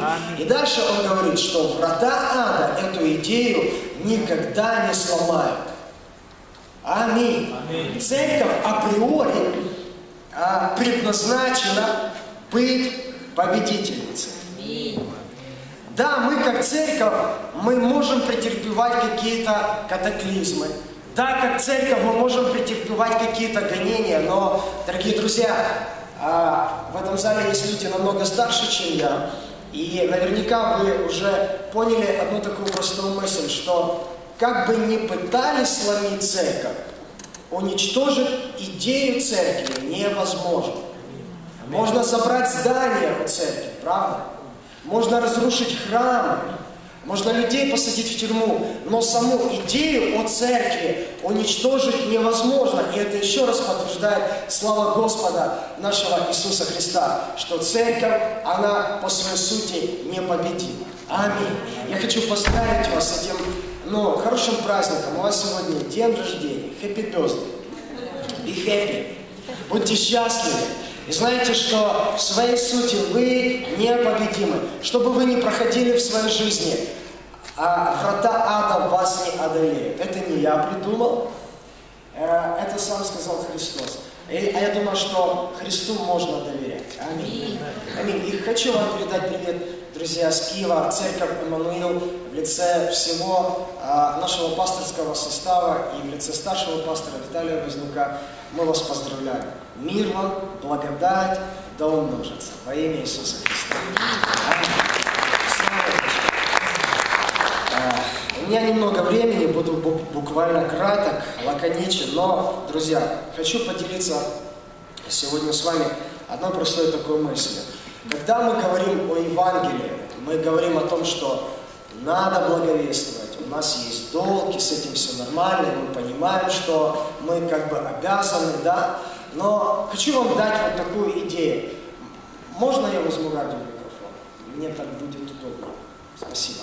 Аминь. И дальше он говорит, что врата ада эту идею никогда не сломают. Аминь. Аминь. Церковь априори а, предназначена быть победительницей. Да, мы как церковь, мы можем претерпевать какие-то катаклизмы. Да, как церковь мы можем претерпевать какие-то гонения, но, дорогие друзья, а, в этом зале есть люди намного старше, чем я. И наверняка вы уже поняли одну такую простую мысль, что как бы ни пытались сломить церковь, уничтожить идею церкви невозможно. Можно забрать здание у церкви, правда? Можно разрушить храмы, можно людей посадить в тюрьму, но саму идею о церкви уничтожить невозможно. И это еще раз подтверждает слава Господа нашего Иисуса Христа, что церковь, она по своей сути непобедима. Аминь. Я хочу поздравить вас с этим ну, хорошим праздником. У вас сегодня день рождения. Happy birthday. Be happy. Будьте счастливы. И знаете, что в своей сути вы непобедимы. Что бы вы ни проходили в своей жизни, а врата ада вас не одолеют. Это не я придумал, э, это сам сказал Христос. И, а я думаю, что Христу можно доверять. Аминь. Аминь. И хочу вам передать привет, друзья, с Киева, церковь Эммануил в лице всего а, нашего пасторского состава и в лице старшего пастора Виталия Вознюка. Мы вас поздравляем. Мир вам, благодать, да умножится. Во имя Иисуса Христа. А, у меня немного времени, буду буквально краток, лаконичен, но, друзья, хочу поделиться сегодня с вами одной простой такой мыслью. Когда мы говорим о Евангелии, мы говорим о том, что надо благовествовать, у нас есть долг, и с этим все нормально, мы понимаем, что мы как бы обязаны, да, но хочу вам дать вот такую идею. Можно я возьму радиомикрофон? Мне так будет удобно. Спасибо.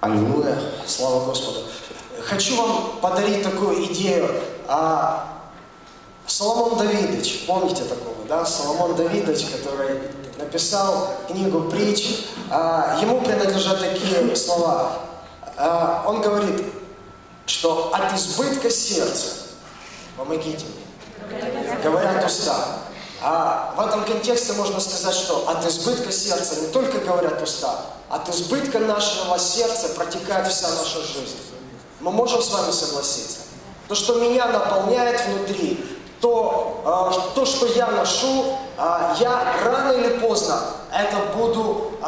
Аллилуйя, слава Господу. Хочу вам подарить такую идею. А, Соломон Давидович, помните такого, да? Соломон Давидович, который написал книгу притч, а, ему принадлежат такие слова. А, он говорит, что от избытка сердца, помогите мне, говорят уста. А в этом контексте можно сказать, что от избытка сердца не только говорят уста, от избытка нашего сердца протекает вся наша жизнь. Мы можем с вами согласиться. То, что меня наполняет внутри, то, э, то что я ношу, э, я рано или поздно это буду э,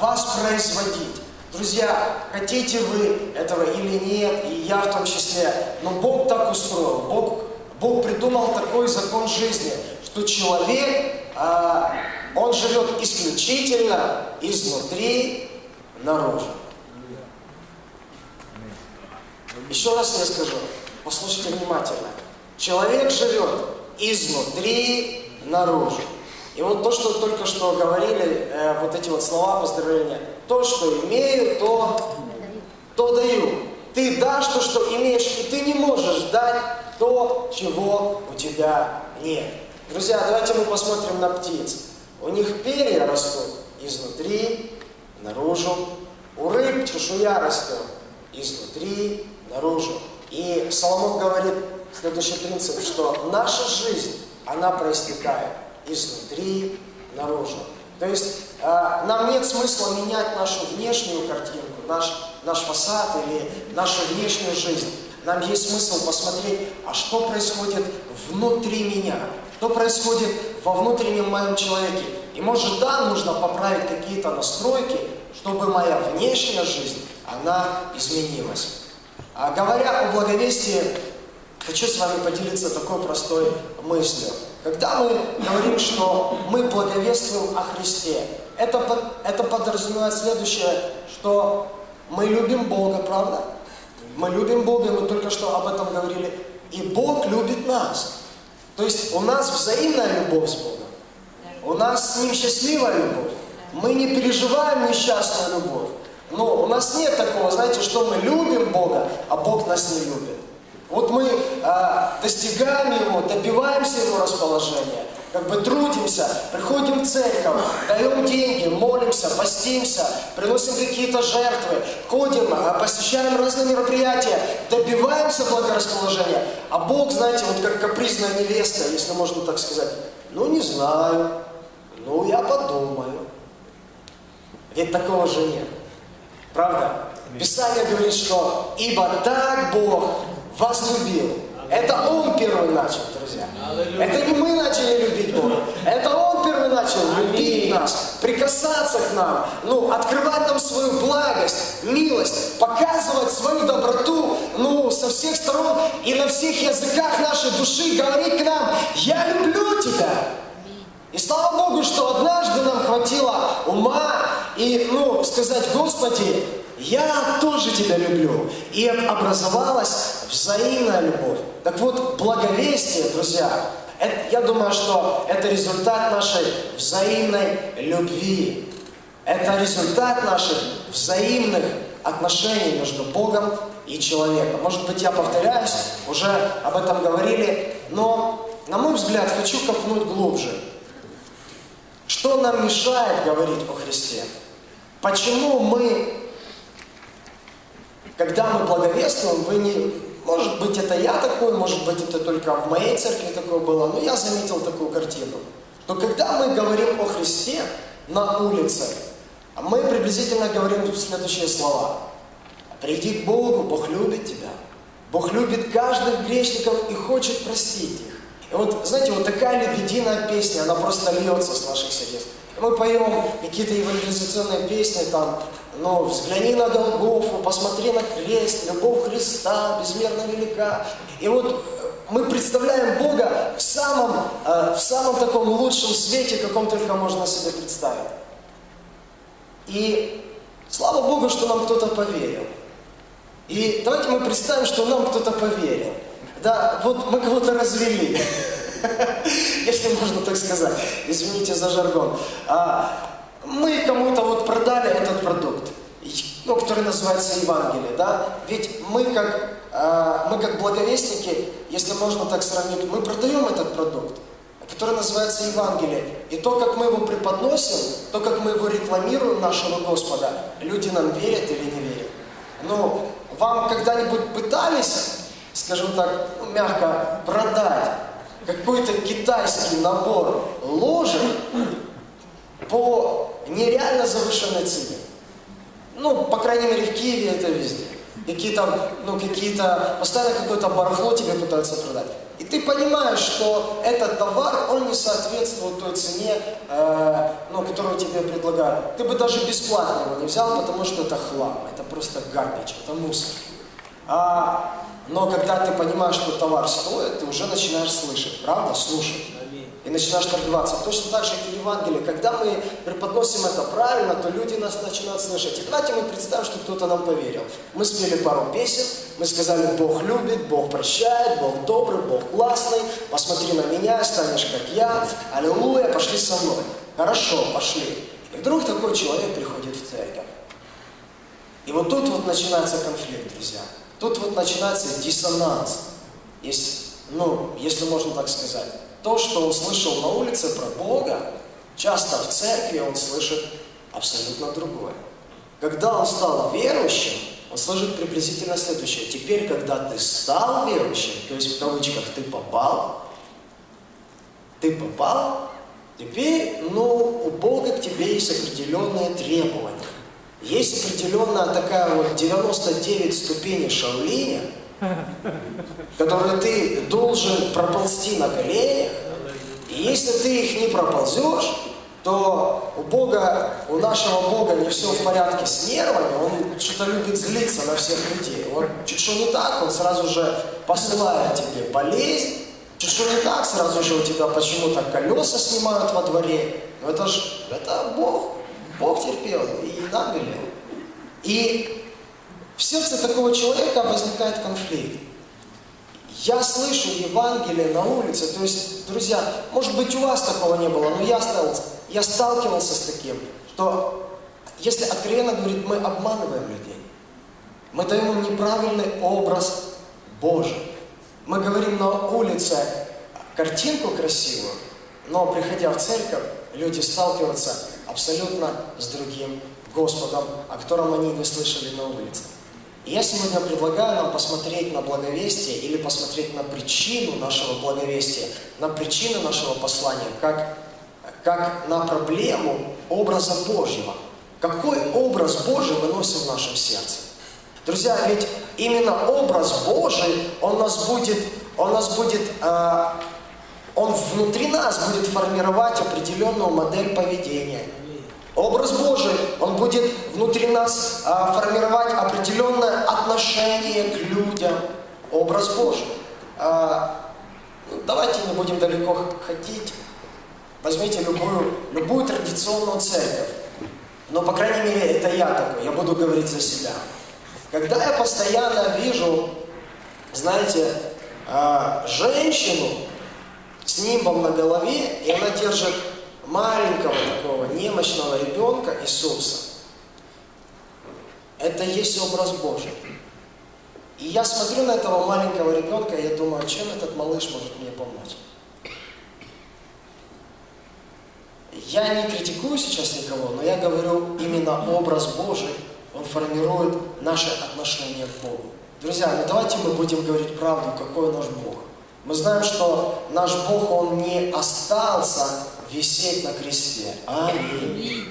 воспроизводить. Друзья, хотите вы этого или нет, и я в том числе, но Бог так устроил, Бог, Бог придумал такой закон жизни, что человек, а, он живет исключительно изнутри наружу. Еще раз я скажу, послушайте внимательно. Человек живет изнутри наружу. И вот то, что только что говорили, э, вот эти вот слова поздравления, то, что имею, то, то даю. Ты дашь то, что имеешь, и ты не можешь дать то, чего у тебя нет. Друзья, давайте мы посмотрим на птиц. У них перья растут изнутри, наружу. У рыб чешуя растет изнутри, наружу. И Соломон говорит следующий принцип, что наша жизнь, она проистекает изнутри наружу. То есть нам нет смысла менять нашу внешнюю картинку, наш, наш фасад или нашу внешнюю жизнь. Нам есть смысл посмотреть, а что происходит внутри меня, что происходит во внутреннем моем человеке. И может, да, нужно поправить какие-то настройки, чтобы моя внешняя жизнь, она изменилась. А говоря о благовестии, хочу с вами поделиться такой простой мыслью. Когда мы говорим, что мы благовествуем о Христе, это, это подразумевает следующее, что мы любим Бога, правда? Мы любим Бога, мы только что об этом говорили. И Бог любит нас. То есть у нас взаимная любовь с Богом. У нас с Ним счастливая любовь. Мы не переживаем несчастную любовь. Но у нас нет такого, знаете, что мы любим Бога, а Бог нас не любит. Вот мы э, достигаем Его, добиваемся Его расположения, как бы трудимся, приходим в церковь, даем деньги, молимся, постимся, приносим какие-то жертвы, ходим, а, посещаем разные мероприятия, добиваемся благорасположения. А Бог, знаете, вот как капризная невеста, если можно так сказать, ну не знаю, ну я подумаю. Ведь такого же нет. Правда? Писание говорит, что «Ибо так Бог возлюбил». Это Он первый начал, друзья. Это не мы начали любить Бога. Это Он первый начал любить нас, прикасаться к нам, ну, открывать нам свою благость, милость, показывать свою доброту, ну, со всех сторон и на всех языках нашей души говорить к нам «Я люблю тебя». И слава Богу, что однажды нам хватило ума и, ну, сказать, Господи, я тоже тебя люблю. И образовалась взаимная любовь. Так вот, благовестие, друзья, это, я думаю, что это результат нашей взаимной любви. Это результат наших взаимных отношений между Богом и человеком. Может быть, я повторяюсь, уже об этом говорили, но, на мой взгляд, хочу копнуть глубже. Что нам мешает говорить о Христе? Почему мы, когда мы благовествуем, вы не... Может быть, это я такой, может быть, это только в моей церкви такое было, но я заметил такую картину. Но когда мы говорим о Христе на улице, мы приблизительно говорим следующие слова. «Приди к Богу, Бог любит тебя. Бог любит каждых грешников и хочет простить их. И вот, знаете, вот такая лебединая песня, она просто льется с наших сердец. Мы поем какие-то евангелизационные песни, там, ну, взгляни на Голгофу, посмотри на крест, любовь Христа безмерно велика. И вот э, мы представляем Бога в самом, э, в самом таком лучшем свете, каком только можно себе представить. И слава Богу, что нам кто-то поверил. И давайте мы представим, что нам кто-то поверил. Да, вот мы кого-то развели, если можно так сказать. Извините за жаргон. А, мы кому-то вот продали этот продукт, ну, который называется Евангелие, да? Ведь мы как, а, мы как благовестники, если можно так сравнить, мы продаем этот продукт, который называется Евангелие. И то, как мы его преподносим, то, как мы его рекламируем, нашего Господа, люди нам верят или не верят. Ну, вам когда-нибудь пытались скажем так, ну, мягко продать какой-то китайский набор ложек по нереально завышенной цене. Ну, по крайней мере, в Киеве это везде. Какие-то, ну, какие-то, постоянно какое-то барахло тебе пытаются продать. И ты понимаешь, что этот товар, он не соответствует той цене, э, ну, которую тебе предлагают. Ты бы даже бесплатно его не взял, потому что это хлам, это просто гарбич, это мусор. А но когда ты понимаешь, что товар стоит, ты уже начинаешь слышать, правда? Слушать. И начинаешь торговаться. Точно так же, как и Евангелие. Когда мы преподносим это правильно, то люди нас начинают слышать. И давайте мы представим, что кто-то нам поверил. Мы спели пару песен, мы сказали, Бог любит, Бог прощает, Бог добрый, Бог классный, посмотри на меня, станешь как я, аллилуйя, пошли со мной. Хорошо, пошли. И вдруг такой человек приходит в церковь. И вот тут вот начинается конфликт, друзья. Тут вот начинается диссонанс, если, ну, если можно так сказать. То, что он слышал на улице про Бога, часто в церкви он слышит абсолютно другое. Когда он стал верующим, он слышит приблизительно следующее. Теперь, когда ты стал верующим, то есть в кавычках ты попал, ты попал, теперь, ну, у Бога к тебе есть определенные требования. Есть определенная такая вот 99 ступеней шаулиня, которые ты должен проползти на коленях, и если ты их не проползешь, то у Бога, у нашего Бога не все в порядке с нервами, он что-то любит злиться на всех людей. Вот чуть что не так, он сразу же посылает тебе болезнь, чуть что не так, сразу же у тебя почему-то колеса снимают во дворе. Но это же, это Бог. Бог терпел и нам велел. И в сердце такого человека возникает конфликт. Я слышу Евангелие на улице, то есть, друзья, может быть у вас такого не было, но я, стал, я сталкивался с таким, что, если откровенно говорить, мы обманываем людей. Мы даем им неправильный образ Божий. Мы говорим на улице картинку красивую, Но приходя в церковь, люди сталкиваются абсолютно с другим Господом, о котором они не слышали на улице. И я сегодня предлагаю нам посмотреть на благовестие или посмотреть на причину нашего благовестия, на причину нашего послания, как, как на проблему образа Божьего. Какой образ Божий мы носим в нашем сердце? Друзья, ведь именно образ Божий, он нас будет, он нас будет, э, он внутри нас будет формировать определенную модель поведения. Образ Божий, он будет внутри нас а, формировать определенное отношение к людям. Образ Божий. А, ну, давайте не будем далеко ходить. Возьмите любую, любую традиционную церковь. Но, по крайней мере, это я такой, я буду говорить за себя. Когда я постоянно вижу, знаете, а, женщину с нимбом на голове, и она держит маленького такого немощного ребенка Иисуса, это есть образ Божий. И я смотрю на этого маленького ребенка, и я думаю, а чем этот малыш может мне помочь? Я не критикую сейчас никого, но я говорю, именно образ Божий, он формирует наши отношения к Богу. Друзья, ну давайте мы будем говорить правду, какой наш Бог. Мы знаем, что наш Бог, Он не остался висеть на кресте. Аминь.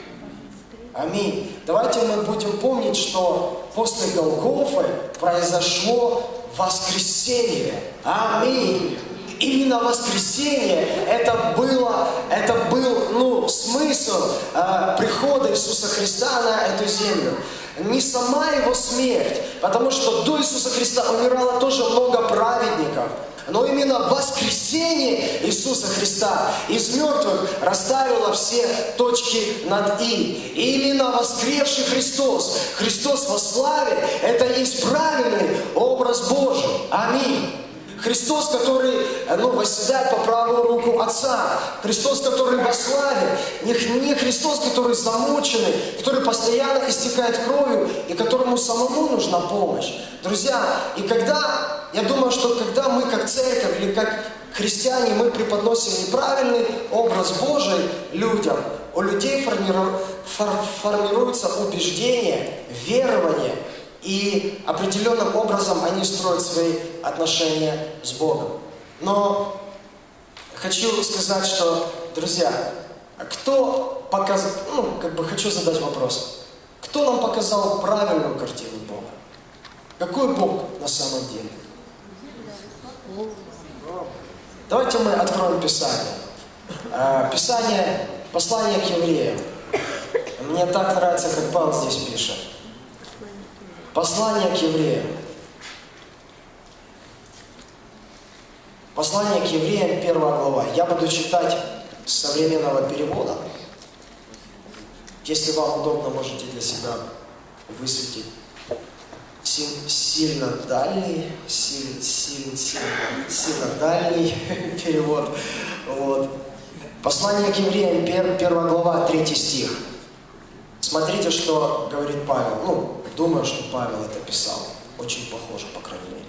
Аминь. Давайте мы будем помнить, что после Голгофы произошло воскресение. Аминь. Именно воскресение это было, это был ну, смысл э, прихода Иисуса Христа на эту землю. Не сама его смерть, потому что до Иисуса Христа умирало тоже много праведников. Но именно воскресение Иисуса Христа из мертвых расставило все точки над «и». И именно воскресший Христос, Христос во славе, это есть правильный образ Божий. Аминь. Христос, который ну, восседает по правую руку Отца. Христос, который во славе. Не, не Христос, который замученный, который постоянно истекает кровью и которому самому нужна помощь. Друзья, и когда, я думаю, что когда мы как церковь или как христиане, мы преподносим неправильный образ Божий людям, у людей формируется убеждение, верование – и определенным образом они строят свои отношения с Богом. Но хочу сказать, что, друзья, кто показал, ну, как бы хочу задать вопрос. Кто нам показал правильную картину Бога? Какой Бог на самом деле? Давайте мы откроем Писание. А, Писание, послание к евреям. Мне так нравится, как Павел здесь пишет. Послание к евреям. Послание к евреям, первая глава. Я буду читать современного перевода. Если вам удобно, можете для себя высветить сильно дальний, сильно, сильно, сильно, сильно дальний перевод. Вот. Послание к евреям, первая глава, третий стих. Смотрите, что говорит Павел. Ну, Думаю, что Павел это писал. Очень похоже, по крайней мере.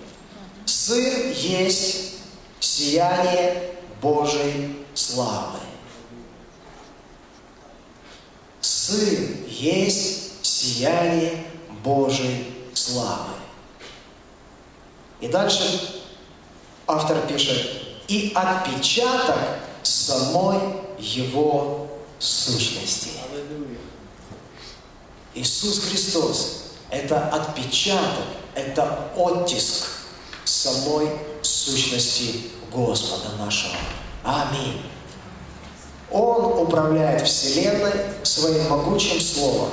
Сын есть сияние Божьей славы. Сын есть сияние Божьей славы. И дальше автор пишет, и отпечаток самой его сущности. Иисус Христос это отпечаток, это оттиск самой сущности Господа нашего. Аминь. Он управляет Вселенной своим могучим словом.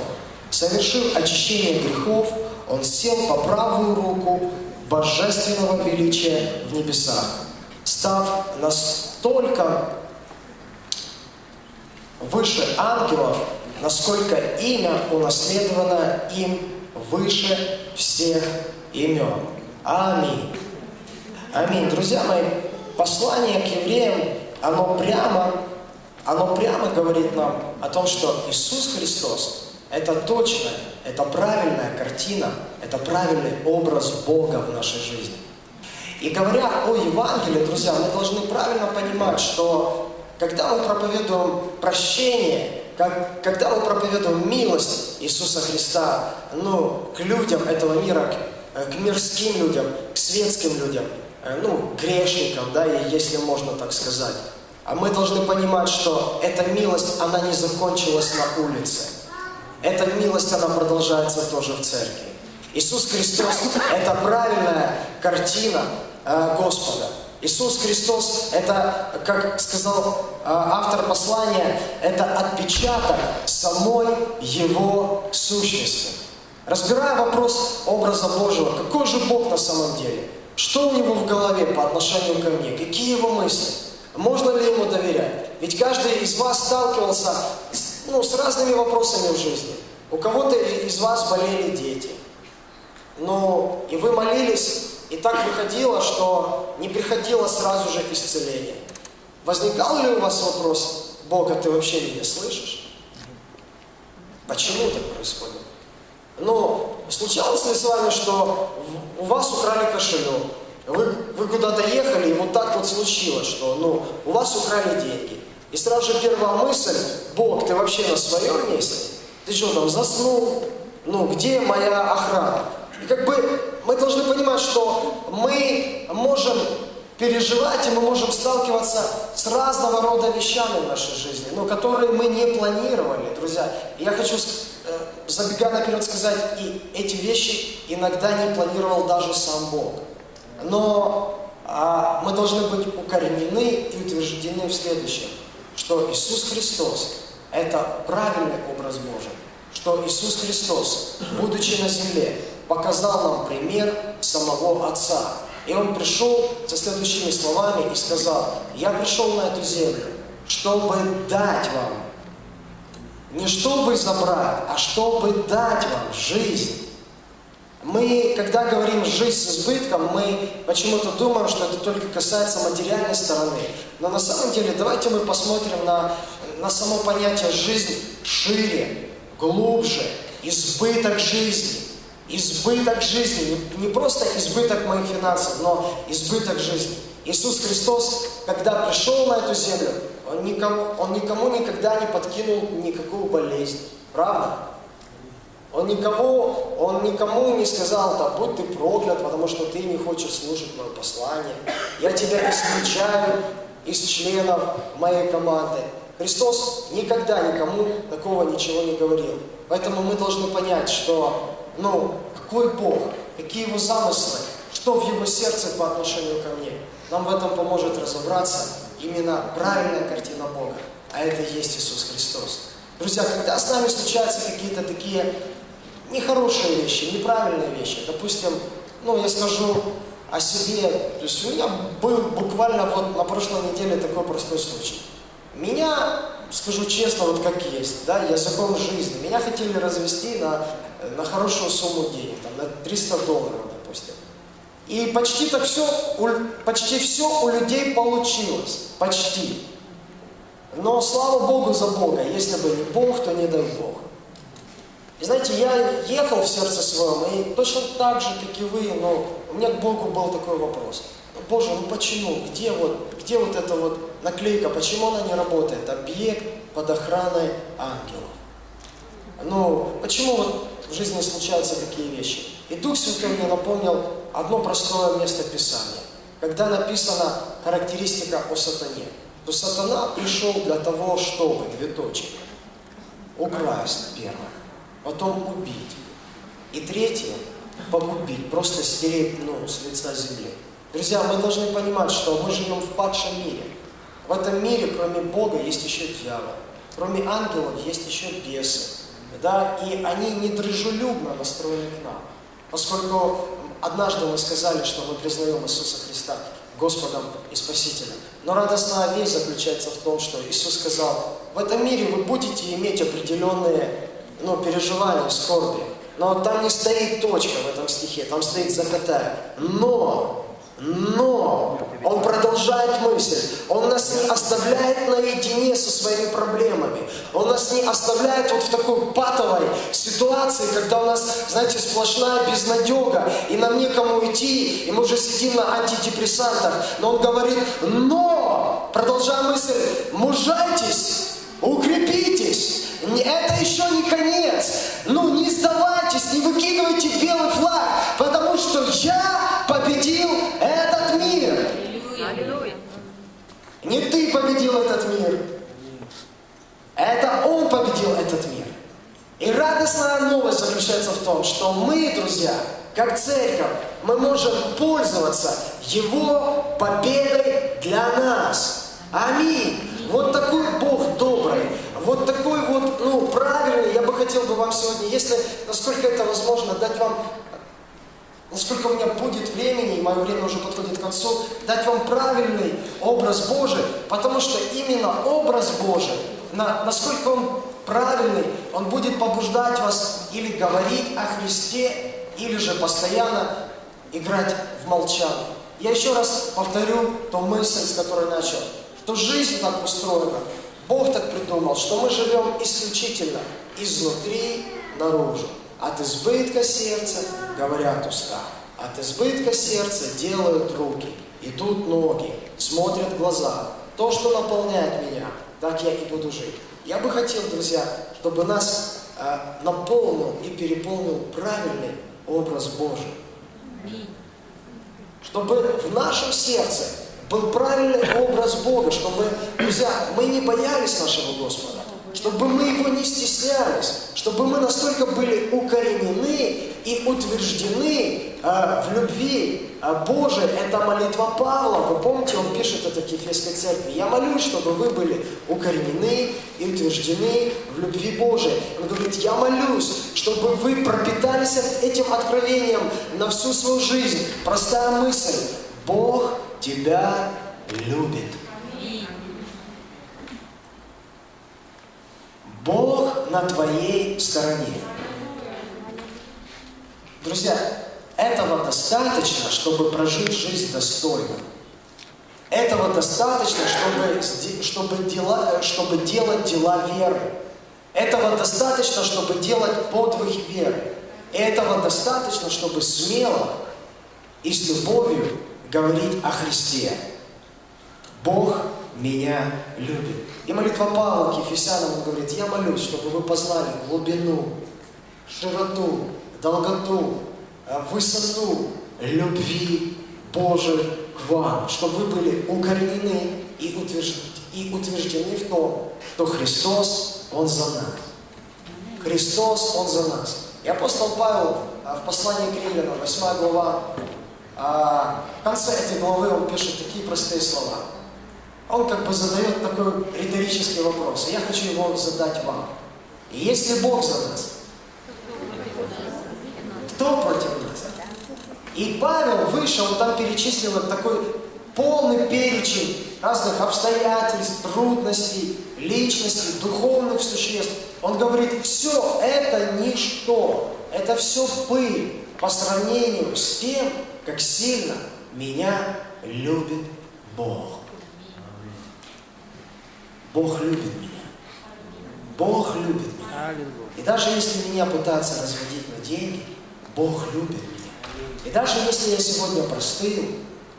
Совершив очищение грехов, Он сел по правую руку божественного величия в небесах, став настолько выше ангелов, насколько имя унаследовано им выше всех имен. Аминь. Аминь. Друзья мои, послание к евреям, оно прямо, оно прямо говорит нам о том, что Иисус Христос – это точная, это правильная картина, это правильный образ Бога в нашей жизни. И говоря о Евангелии, друзья, мы должны правильно понимать, что когда мы проповедуем прощение, как, когда мы проповедуем милость Иисуса Христа, ну, к людям этого мира, к, к мирским людям, к светским людям, э, ну, грешникам, да, если можно так сказать. А мы должны понимать, что эта милость, она не закончилась на улице. Эта милость, она продолжается тоже в церкви. Иисус Христос – это правильная картина э, Господа. Иисус Христос – это, как сказал э, автор послания, это отпечаток самой Его сущности. Разбирая вопрос образа Божьего, какой же Бог на самом деле? Что у Него в голове по отношению ко мне? Какие Его мысли? Можно ли Ему доверять? Ведь каждый из вас сталкивался ну, с разными вопросами в жизни. У кого-то из вас болели дети. Ну, и вы молились, и так выходило, что не приходило сразу же исцеление. Возникал ли у вас вопрос, Бога, ты вообще меня слышишь? Почему так происходит? Ну, случалось ли с вами, что у вас украли кошелек, вы, вы куда-то ехали, и вот так вот случилось, что ну, у вас украли деньги. И сразу же первая мысль, Бог, ты вообще на своем месте? Ты что там, заснул? Ну, где моя охрана? И как бы мы должны понимать, что мы можем переживать, и мы можем сталкиваться с разного рода вещами в нашей жизни, но которые мы не планировали, друзья. Я хочу, э, забегая наперед, сказать, и эти вещи иногда не планировал даже сам Бог. Но а, мы должны быть укоренены и утверждены в следующем, что Иисус Христос – это правильный образ Божий, что Иисус Христос, будучи на земле, показал нам пример самого Отца. И Он пришел со следующими словами и сказал, «Я пришел на эту землю, чтобы дать вам, не чтобы забрать, а чтобы дать вам жизнь, мы, когда говорим «жизнь с избытком», мы почему-то думаем, что это только касается материальной стороны. Но на самом деле давайте мы посмотрим на, на само понятие «жизнь» шире, глубже, избыток жизни. Избыток жизни, не просто избыток моих финансов, но избыток жизни. Иисус Христос, когда пришел на эту землю, Он никому, он никому никогда не подкинул никакую болезнь. Правда? Он никого, он никому не сказал, да будь ты проклят, потому что ты не хочешь слушать мое послание. Я тебя исключаю из членов моей команды. Христос никогда никому такого ничего не говорил. Поэтому мы должны понять, что, ну, какой Бог, какие его замыслы, что в его сердце по отношению ко мне. Нам в этом поможет разобраться именно правильная картина Бога. А это есть Иисус Христос. Друзья, когда с нами случаются какие-то такие нехорошие вещи, неправильные вещи. Допустим, ну, я скажу о себе. То есть у меня был буквально вот на прошлой неделе такой простой случай. Меня, скажу честно, вот как есть, да, я закон жизни. Меня хотели развести на, на хорошую сумму денег, там, на 300 долларов, допустим. И почти так все, почти все у людей получилось. Почти. Но слава Богу за Бога. Если бы не Бог, то не дай Бог. И знаете, я ехал в сердце своем, и точно так же, как и вы, но у меня к Богу был такой вопрос. Боже, ну почему? Где вот, где вот эта вот наклейка? Почему она не работает? Объект под охраной ангелов. Ну, почему вот в жизни случаются такие вещи? И Дух Святой мне напомнил одно простое место Писания. Когда написана характеристика о сатане, то сатана пришел для того, чтобы, две точки, украсть первое потом убить. И третье – погубить, просто стереть ну, с лица земли. Друзья, мы должны понимать, что мы живем в падшем мире. В этом мире, кроме Бога, есть еще дьявол. Кроме ангелов, есть еще бесы. Да? И они недружелюбно настроены к нам. Поскольку однажды мы сказали, что мы признаем Иисуса Христа Господом и Спасителем. Но радостная весть заключается в том, что Иисус сказал, в этом мире вы будете иметь определенные ну, переживания, скорби. Но там не стоит точка в этом стихе, там стоит запятая. Но, но, он продолжает мысль. Он нас не оставляет наедине со своими проблемами. Он нас не оставляет вот в такой патовой ситуации, когда у нас, знаете, сплошная безнадега, и нам некому идти, и мы уже сидим на антидепрессантах. Но он говорит, но продолжая мысль, мужайтесь, укрепитесь. Это еще не конец. Ну, не сдавайтесь, не выкидывайте белый флаг, потому что я победил этот мир. Не ты победил этот мир. Это Он победил этот мир. И радостная новость заключается в том, что мы, друзья, как церковь, мы можем пользоваться Его победой для нас. Аминь. Вот такой Бог добрый, вот такой вот, ну, правильный. Я бы хотел бы вам сегодня, если, насколько это возможно, дать вам насколько у меня будет времени, и мое время уже подходит к концу, дать вам правильный образ Божий, потому что именно образ Божий, на, насколько он правильный, он будет побуждать вас или говорить о Христе, или же постоянно играть в молчание. Я еще раз повторю ту мысль, с которой начал, что жизнь так устроена, Бог так придумал, что мы живем исключительно изнутри наружу. От избытка сердца говорят уста, от избытка сердца делают руки, идут ноги, смотрят глаза. То, что наполняет меня, так я и буду жить. Я бы хотел, друзья, чтобы нас э, наполнил и переполнил правильный образ Божий. Чтобы в нашем сердце был правильный образ Бога, чтобы, друзья, мы не боялись нашего Господа, чтобы мы его не стеснялись, чтобы мы настолько были укоренены и утверждены э, в любви э, Божией. Это молитва Павла. Вы помните, он пишет это Кефесской церкви. Я молюсь, чтобы вы были укоренены и утверждены в любви Божией. Он говорит, я молюсь, чтобы вы пропитались этим откровением на всю свою жизнь. Простая мысль. Бог тебя любит. Бог на твоей стороне. Друзья, этого достаточно, чтобы прожить жизнь достойно. Этого достаточно, чтобы, чтобы, дела, чтобы делать дела веры. Этого достаточно, чтобы делать подвиг веры. И этого достаточно, чтобы смело и с любовью говорить о Христе. Бог меня любит. И молитва Павла к Ефесянам, говорит, я молюсь, чтобы вы познали глубину, широту, долготу, э, высоту любви Божией к вам, чтобы вы были укоренены и утверждены, и утверждены в том, что Христос, Он за нас. Христос, Он за нас. И апостол Павел э, в послании к Римлянам, 8 глава, а, в конце этой главы он пишет такие простые слова – он как бы задает такой риторический вопрос. Я хочу его задать вам. Если Бог за нас, кто против нас? И Павел вышел, он там перечислил такой полный перечень разных обстоятельств, трудностей, личностей, духовных существ. Он говорит, все это ничто, это все пыль по сравнению с тем, как сильно меня любит Бог. Бог любит меня. Бог любит меня. И даже если меня пытаться разводить на деньги, Бог любит меня. И даже если я сегодня простыл,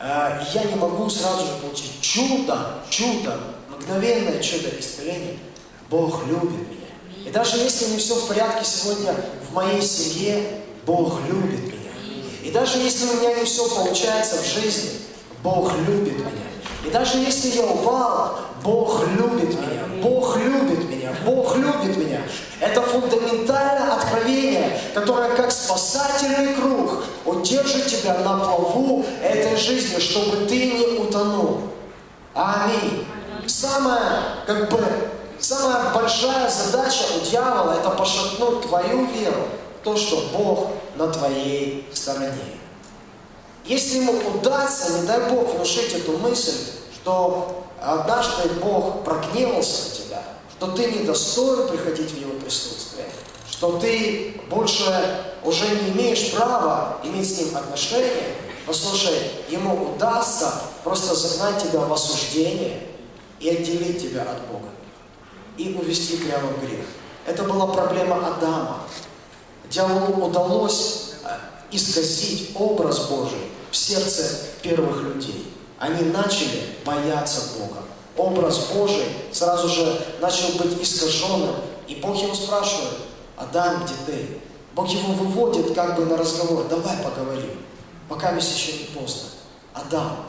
э, я не могу сразу же получить чудо, чудо, мгновенное чудо исцеления, Бог любит меня. И даже если не все в порядке сегодня в моей семье, Бог любит меня. И даже если у меня не все получается в жизни, Бог любит меня. И даже если я упал, Бог любит меня, Бог любит меня, Бог любит меня. Это фундаментальное откровение, которое как спасательный круг удержит тебя на плаву этой жизни, чтобы ты не утонул. Аминь. Самая, как бы, самая большая задача у дьявола – это пошатнуть твою веру, то, что Бог на твоей стороне. Если ему удастся, не дай Бог, внушить эту мысль, что однажды Бог прогневался на тебя, что ты недостоин приходить в Его присутствие, что ты больше уже не имеешь права иметь с Ним отношения, послушай, Ему удастся просто загнать тебя в осуждение и отделить тебя от Бога, и увести прямо в грех. Это была проблема Адама. Дьяволу удалось э, исказить образ Божий в сердце первых людей. Они начали бояться Бога. образ Божий сразу же начал быть искаженным. И Бог его спрашивает, Адам, где ты? Бог его выводит как бы на разговор, давай поговорим, пока мы еще не поздно. Адам,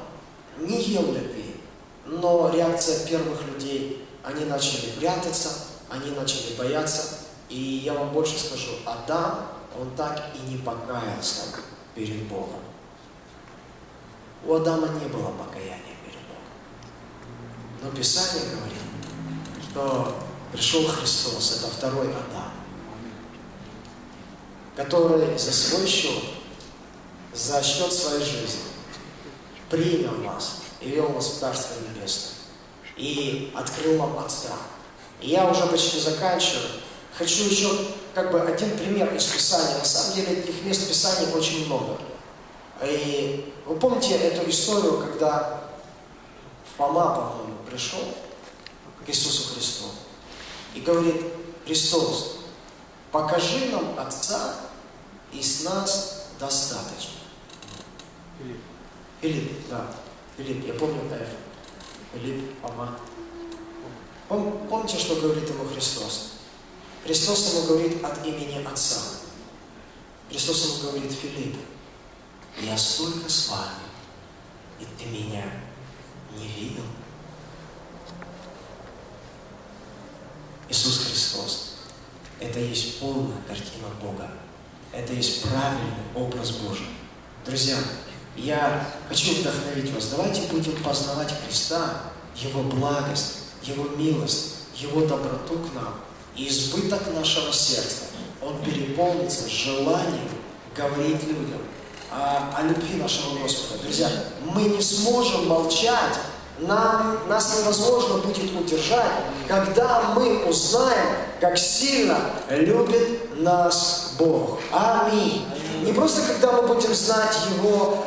не ел ли ты? Но реакция первых людей, они начали прятаться, они начали бояться. И я вам больше скажу, Адам, он так и не покаялся перед Богом. У Адама не было покаяния перед Богом. Но Писание говорит, что пришел Христос, это второй Адам, который за свой счет, за счет своей жизни принял вас и вел вас в Царство Небесное. И открыл вам Отца. И я уже почти заканчиваю. Хочу еще как бы один пример из Писания. На самом деле этих мест Писания очень много. И вы помните эту историю, когда в Фома, по-моему, пришел к Иисусу Христу и говорит, Христос, покажи нам Отца, и с нас достаточно. Филипп. Филипп, да. Филипп, я помню Ф. Филипп, Фома. Пом, помните, что говорит ему Христос? Христос ему говорит от имени Отца. Христос ему говорит, Филипп, я столько с вами, и ты меня не видел. Иисус Христос – это есть полная картина Бога. Это есть правильный образ Божий. Друзья, я хочу вдохновить вас. Давайте будем познавать Христа, Его благость, Его милость, Его доброту к нам. И избыток нашего сердца, он переполнится желанием говорить людям о, о любви нашего Господа. Друзья, мы не сможем молчать, нам, нас невозможно будет удержать, когда мы узнаем, как сильно любит нас Бог. Аминь. Не просто когда мы будем знать Его,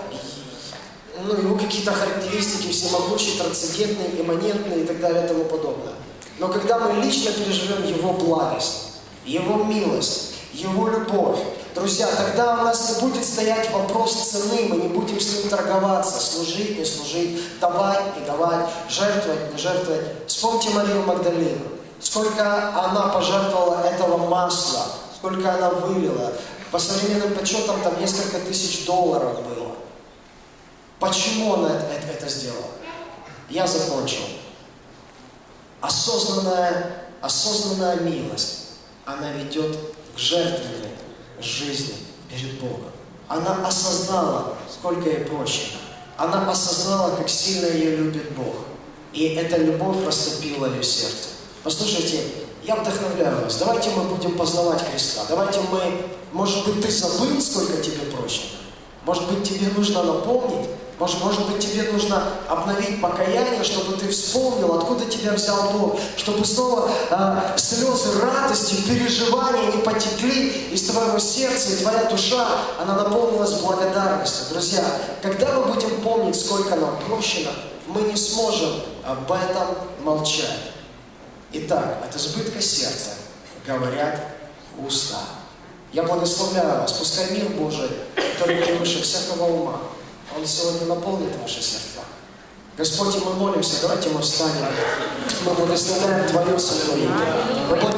ну, Его какие-то характеристики, всемогущие, трансцендентные, имманентные и так далее и тому подобное. Но когда мы лично переживем Его благость, Его милость, Его любовь, друзья, тогда у нас не будет стоять вопрос цены, мы не будем с Ним торговаться, служить, не служить, давать, не давать, жертвовать, не жертвовать. Вспомните Марию Магдалину. Сколько она пожертвовала этого масла, сколько она вылила. По современным подсчетам там несколько тысяч долларов было. Почему она это, это сделала? Я закончил осознанная, осознанная милость, она ведет к жертвенной жизни перед Богом. Она осознала, сколько ей прощено. Она осознала, как сильно ее любит Бог. И эта любовь растопила ее сердце. Послушайте, я вдохновляю вас. Давайте мы будем познавать Христа. Давайте мы, может быть, ты забыл, сколько тебе прощено. Может быть, тебе нужно напомнить, может, может быть, тебе нужно обновить покаяние, чтобы ты вспомнил, откуда тебя взял Бог, чтобы снова э, слезы радости, переживания не потекли из твоего сердца, и твоя душа, она наполнилась благодарностью. Друзья, когда мы будем помнить, сколько нам прощено, мы не сможем об этом молчать. Итак, от избытка сердца говорят уста. Я благословляю вас, пускай мир Божий, который превыше всякого ума, он сегодня наполнит ваши сердца. Господь, мы молимся, давайте мы встанем. Мы благословляем Твое имя.